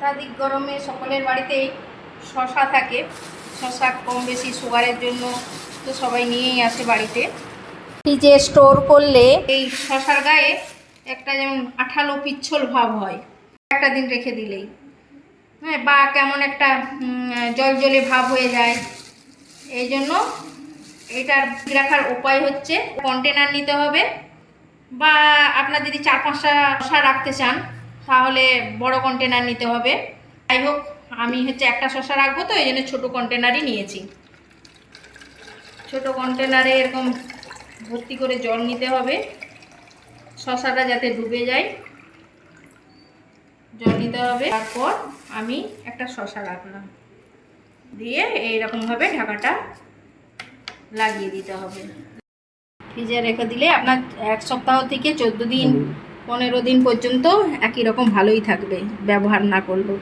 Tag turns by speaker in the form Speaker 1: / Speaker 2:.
Speaker 1: অত্যাধিক গরমে সকলের বাড়িতেই শশা থাকে। শশা কম বেশি সুগারের জন্য তো সবাই নিয়েই আসে বাড়িতে। ফ্রিজে স্টোর করলে এই শশার গায়ে একটা যেমন আঠালো পিচ্ছল ভাব হয় একটা দিন রেখে দিলেই। হ্যাঁ বা কেমন একটা উম, জল জলে ভাব হয়ে যায়। এই জন্য এটার রাখার উপায় হচ্ছে কন্টেনার নিতে হবে। বা আপনার যদি চার পাঁচটা শশা রাখতে চান তাহলে বড় কন্টেনার নিতে হবে। যাই হোক, আমি হচ্ছে একটা শসা রাখব তো, এই জন্য ছোটো কন্টেনারই নিয়েছি। ছোট কন্টেনারে এরকম ভর্তি করে জল নিতে হবে। শসাটা যাতে ডুবে যায়। জল নিতে হবে। তারপর আমি একটা শসা রাখলাম। দিয়ে এইরকমভাবে ঢাকাটা লাগিয়ে দিতে হবে। ফ্রিজে রেখে দিলে আপনার এক সপ্তাহ থেকে চোদ্দ দিন পনেরো দিন পর্যন্ত একই রকম ভালোই থাকবে ব্যবহার না করলেও।